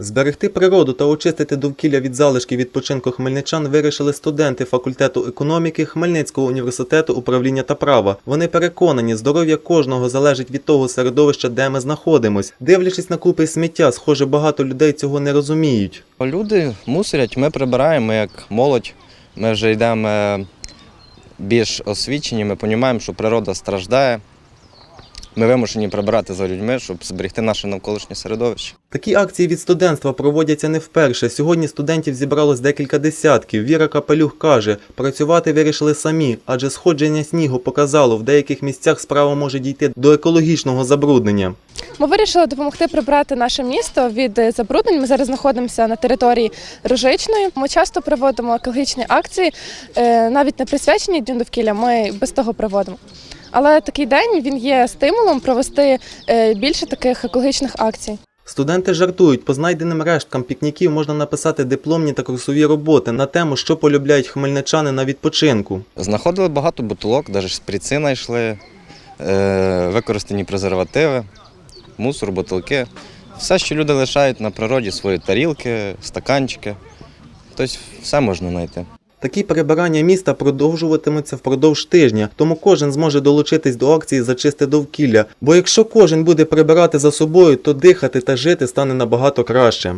Зберегти природу та очистити довкілля від залишків відпочинку хмельничан вирішили студенти факультету економіки Хмельницького університету управління та права. Вони переконані, здоров'я кожного залежить від того середовища, де ми знаходимось. Дивлячись на купи сміття, схоже, багато людей цього не розуміють. Люди мусорять, ми прибираємо, як молодь. Ми вже йдемо е, більш освічені, ми розуміємо, що природа страждає. Ми вимушені прибирати за людьми, щоб зберегти наше навколишнє середовище. Такі акції від студентства проводяться не вперше. Сьогодні студентів зібралось декілька десятків. Віра Капелюх каже, працювати вирішили самі, адже сходження снігу показало, в деяких місцях справа може дійти до екологічного забруднення. Ми вирішили допомогти прибрати наше місто від е, забруднень. Ми зараз знаходимося на території Рожичної. Ми часто проводимо екологічні акції, е, навіть не присвячені Дню довкілля. Ми без того проводимо. Але такий день він є стимулом провести е, більше таких екологічних акцій. Студенти жартують, по знайденим решткам пікніків можна написати дипломні та курсові роботи на тему, що полюбляють хмельничани на відпочинку. Знаходили багато бутилок, навіть шприци знайшли, використані презервативи, мусор, бутилки. Все, що люди лишають на природі, свої тарілки, стаканчики. Тобто все можна знайти. Такі перебирання міста продовжуватимуться впродовж тижня, тому кожен зможе долучитись до акції «Зачисти довкілля. Бо якщо кожен буде прибирати за собою, то дихати та жити стане набагато краще.